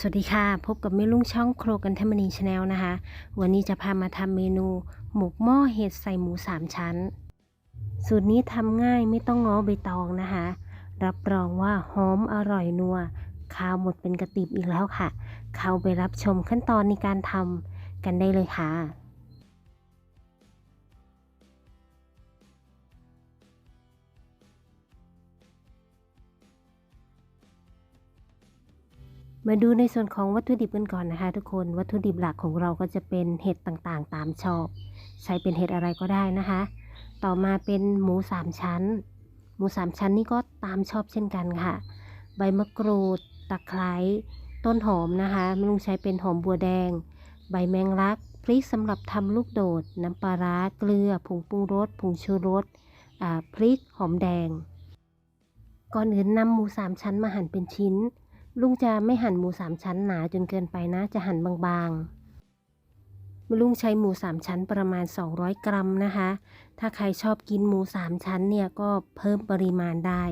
สวัสดีค่ะ พบกับแม่ลุงช่องโครกันเทมนีชาแนลนะคะ วันนี้จะพามาทำเมนู หมกหม้อเห็ดใส่หมูสามชั้น สูตรนี้ทำง่ายไม่ต้องง้อใบตองนะคะ รับรองว่าหอมอร่อยนัวข้าวหมดเป็นกระติบอีกแล้วค่ะ เข้าไปรับชมขั้นตอนในการทำกันได้เลยค่ะ มาดูในส่วนของวัตถุดิบกันก่อนนะคะ ทุกคนวัตถุดิบหลักของเราก็จะเป็นเห็ดต่างๆ ตามชอบ ใช้เป็นเห็ดอะไรก็ได้นะคะ ต่อมาเป็นหมูสามชั้น หมูสามชั้นนี่ก็ตามชอบเช่นกันค่ะ ใบมะกรูดตะไคร้ต้นหอมนะคะไม่ต้องใช้เป็นหอมบัวแดง ใบแมงลักพริกสำหรับทำลูกโดด น้ำปลาร้าเกลือผงปรุงรสผงชูรสพริกหอมแดง ก่อนอื่นนำหมูสามชั้นมาหั่นเป็นชิ้น ลุงจะไม่หั่นหมูสามชั้นหนาจนเกินไปนะ จะหั่นบางๆลุงใช้หมูสามชั้นประมาณ 200 กรัมนะคะ ถ้าใครชอบกินหมูสามชั้นเนี่ยก็เพิ่มปริมาณได้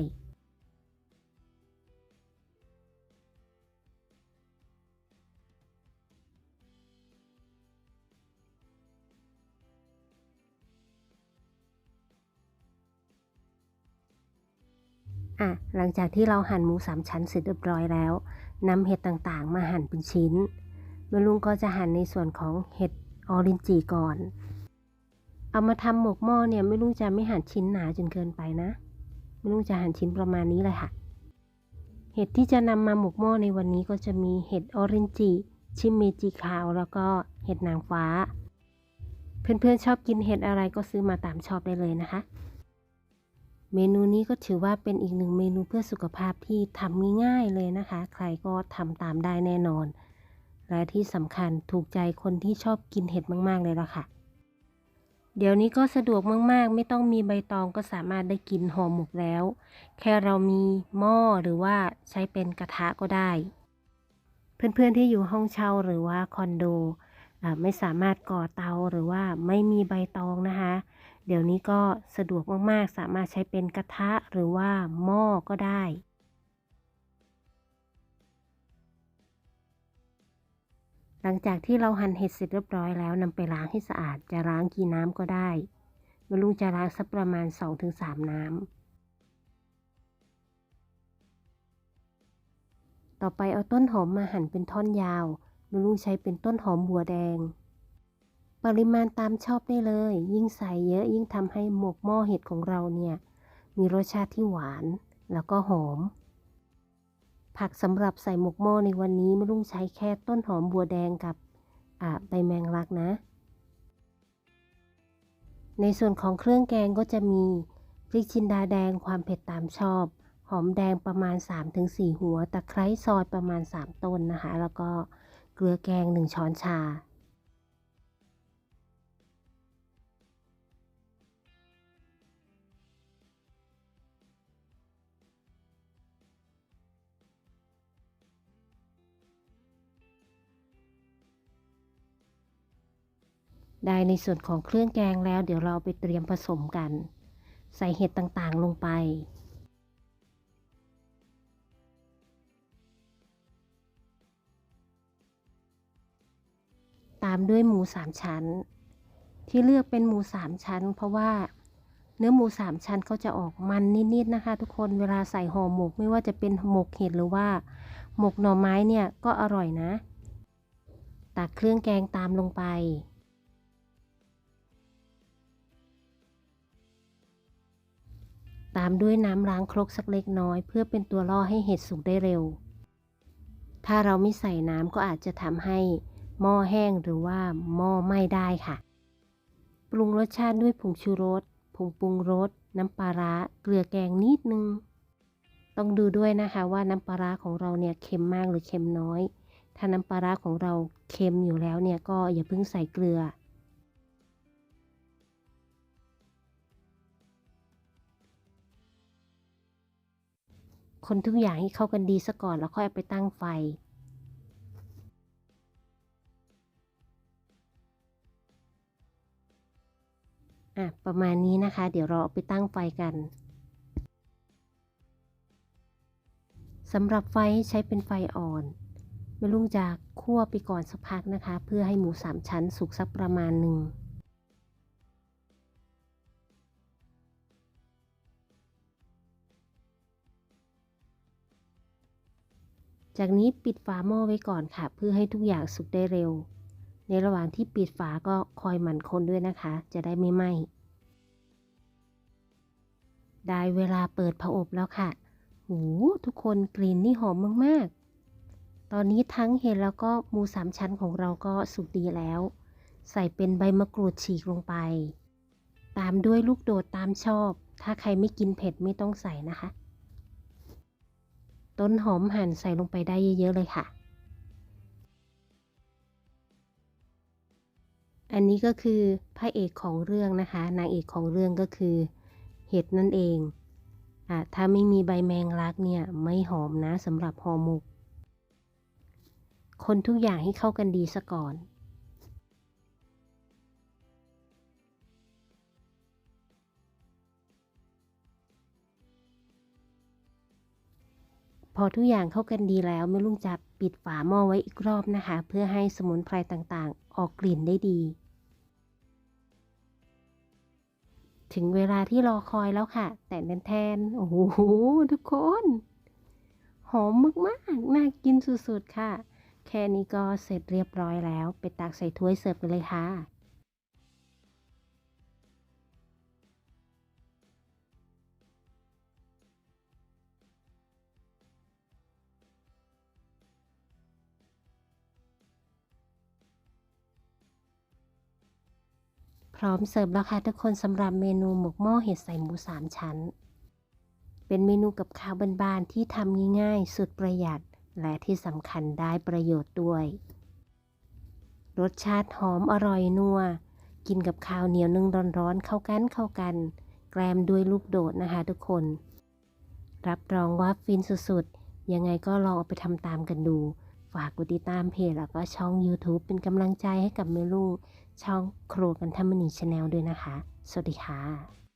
อะหลังจากที่เราหั่นหมูสามชั้นเสร็จเรียบร้อยแล้วนำเห็ดต่างๆ มาหั่นเป็นชิ้นแม่ลุงก็จะหั่นในส่วนของเห็ดออรินจีก่อน เอามาทำหมกหม้อเนี่ยไม่ลุงจะไม่หั่นชิ้นหนาจนเกินไปนะไม่ลุงจะหั่นชิ้นประมาณนี้เลยค่ะ เห็ดที่จะนำมาหมกหม้อในวันนี้ก็จะมีเห็ดออรินจีชิมเมจิขาวแล้วก็เห็ดนางฟ้า เพื่อนๆชอบกินเห็ดอะไรก็ซื้อมาตามชอบได้เลยนะคะ เมนูนี้ก็ถือว่าเป็นอีกหนึ่งเมนูเพื่อสุขภาพที่ทำง่ายๆเลยนะคะ ใครก็ทำตามได้แน่นอน และที่สำคัญถูกใจคนที่ชอบกินเห็ดมากๆเลยละค่ะ เดี๋ยวนี้ก็สะดวกมากๆ ไม่ต้องมีใบตองก็สามารถได้กินห่อหมกแล้ว แค่เรามีหม้อหรือว่าใช้เป็นกระทะก็ได้ เพื่อนๆที่อยู่ห้องเช่าหรือว่าคอนโดไม่สามารถก่อเตาหรือว่าไม่มีใบตองนะคะ เดี๋ยวนี้ก็สะดวกมากๆ สามารถใช้เป็นกระทะหรือว่าหม้อก็ได้ หลังจากที่เราหั่นเห็ดเสร็จเรียบร้อยแล้วนำไปล้างให้สะอาด จะล้างกี่น้ำก็ได้มลุงจะล้างสักประมาณ 2-3 น้ำต่อไปเอาต้นหอมมาหั่นเป็นท่อนยาวมลุงใช้เป็นต้นหอมบัวแดง ปริมาณตามชอบได้เลย ยิ่งใส่เยอะยิ่งทำให้หมกหม้อเห็ดของเราเนี่ย มีรสชาติที่หวานแล้วก็หอม ผักสำหรับใส่หมกหม้อในวันนี้ไม่ลุงใช้แค่ต้นหอมบัวแดงกับใบแมงลักนะ ในส่วนของเครื่องแกงก็จะมีพริกจินดาแดงความเผ็ดตามชอบ หอมแดงประมาณ 3-4 หัว ตะไคร้ซอยประมาณ 3 ต้นนะคะ แล้วก็เกลือแกง 1 ช้อนชา ได้ในส่วนของเครื่องแกงแล้ว เดี๋ยวเราไปเตรียมผสมกัน ใส่เห็ดต่างๆลงไปตามด้วยหมูสามชั้น ที่เลือกเป็นหมูสามชั้น เพราะว่าเนื้อหมูสามชั้นเขาจะออกมันนิดๆนะคะ ทุกคนเวลาใส่ห่อหมกไม่ว่าจะเป็นหมกเห็ดหรือว่าหมกหน่อไม้เนี่ยก็อร่อยนะ ตักเครื่องแกงตามลงไป ตามด้วยน้ำล้างครกสักเล็กน้อย เพื่อเป็นตัวล่อให้เห็ดสุกได้เร็ว ถ้าเราไม่ใส่น้ำก็อาจจะทำให้หม้อแห้งหรือว่าหม้อไหม้ได้ค่ะ ปรุงรสชาติด้วยผงชูรส ผงปรุงรส น้ำปลาร้า เกลือแกงนิดนึง ต้องดูด้วยนะคะว่าน้ำปลาร้าของเราเนี่ยเค็มมากหรือเค็มน้อย ถ้าน้ำปลาร้าของเราเค็มอยู่แล้วเนี่ยก็อย่าเพิ่งใส่เกลือ คนทุกอย่างให้เข้ากันดีซะก่อนแล้วค่อยเอาไปตั้งไฟ อะ ประมาณนี้นะคะ เดี๋ยวเราเอาไปตั้งไฟกันสำหรับไฟใช้เป็นไฟอ่อนแม่ลุงจะคั่วไปก่อนสักพักนะคะ เพื่อให้หมูสามชั้นสุกสักประมาณหนึ่ง จากนี้ปิดฝาหม้อไว้ก่อนค่ะ เพื่อให้ทุกอย่างสุกได้เร็ว ในระหว่างที่ปิดฝาก็คอยหมั่นคนด้วยนะคะ จะได้ไม่ไหม้ได้เวลาเปิดผอบแล้วค่ะหูทุกคนกลิ่นนี่หอมมากๆ ตอนนี้ทั้งเห็ดแล้วก็หมูสามชั้นของเราก็สุกดีแล้ว ใส่เป็นใบมะกรูดฉีกลงไป ตามด้วยลูกโดดตามชอบ ถ้าใครไม่กินเผ็ดไม่ต้องใส่นะคะ ต้นหอมหั่นใส่ลงไปได้เยอะๆเลยค่ะ อันนี้ก็คือพระเอกของเรื่องนะคะ นางเอกของเรื่องก็คือเห็ดนั่นเองอะถ้าไม่มีใบแมงลักเนี่ยไม่หอมนะสำหรับห่อหมก คนทุกอย่างให้เข้ากันดีซะก่อน พอทุกอย่างเข้ากันดีแล้วแม่ลุงจะปิดฝาหม้อไว้อีกรอบนะคะ เพื่อให้สมุนไพรต่างๆ ออกกลิ่นได้ดี ถึงเวลาที่รอคอยแล้วค่ะ แต่แทนๆโอ้โหทุกคน หอมมากๆน่ากินสุดๆค่ะ แค่นี้ก็เสร็จเรียบร้อยแล้ว ไปตักใส่ถ้วยเสิร์ฟกันเลยค่ะ พร้อมเสิร์ฟแล้วค่ะทุกคนสำหรับเมนูหมกหม้อเห็ดใส่หมูสามชั้น เป็นเมนูกับข้าวบานๆที่ทำง่ายๆ สุดประหยัด และที่สำคัญได้ประโยชน์ด้วย รสชาติหอมอร่อยนัว กินกับข้าวเหนียวนึ่งร้อนๆ เข้ากันเข้ากัน แกล้มด้วยลูกโดดนะคะทุกคน รับรองว่าฟินสุดๆ ยังไงก็ลองเอาไปทำตามกันดู ฝากกดติดตามเพจแล้วก็ช่อง YouTube เป็นกำลังใจให้กับเมลู ช่องครัวกันทมณีชาแนลด้วยนะคะ สวัสดีค่ะ